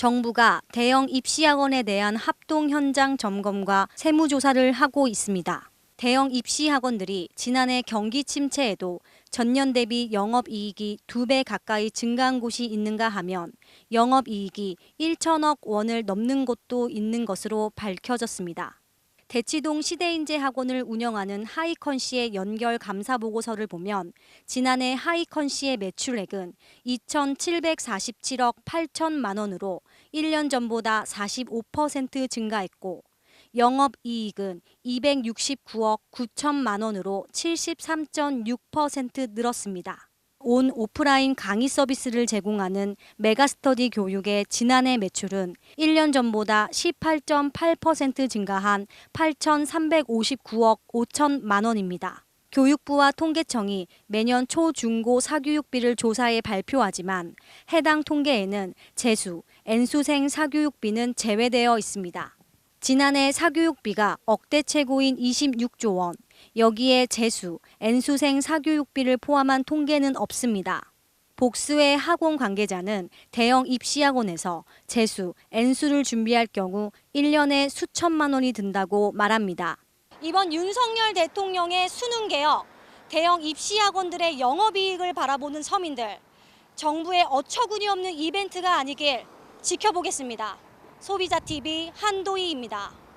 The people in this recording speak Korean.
정부가 대형 입시학원에 대한 합동 현장 점검과 세무조사를 하고 있습니다. 대형 입시학원들이 지난해 경기 침체에도 전년 대비 영업이익이 두 배 가까이 증가한 곳이 있는가 하면 영업이익이 1천억 원을 넘는 곳도 있는 것으로 밝혀졌습니다. 대치동 시대인재 학원을 운영하는 하이컨 씨의 연결 감사 보고서를 보면 지난해 하이컨 씨의 매출액은 2,747억 8천만 원으로 1년 전보다 45% 증가했고 영업 이익은 269억 9천만 원으로 73.6% 늘었습니다. 온 오프라인 강의 서비스를 제공하는 메가스터디 교육의 지난해 매출은 1년 전보다 18.8% 증가한 8,359억 5천만 원입니다. 교육부와 통계청이 매년 초중고 사교육비를 조사해 발표하지만 해당 통계에는 재수, N수생 사교육비는 제외되어 있습니다. 지난해 사교육비가 억대 최고인 26조 원, 여기에 재수, N수생 사교육비를 포함한 통계는 없습니다. 복수의 학원 관계자는 대형 입시학원에서 재수, N수를 준비할 경우 1년에 수천만 원이 든다고 말합니다. 이번 윤석열 대통령의 수능 개혁, 대형 입시학원들의 영업이익을 바라보는 서민들, 정부의 어처구니 없는 이벤트가 아니길 지켜보겠습니다. 소비자TV 한도희입니다.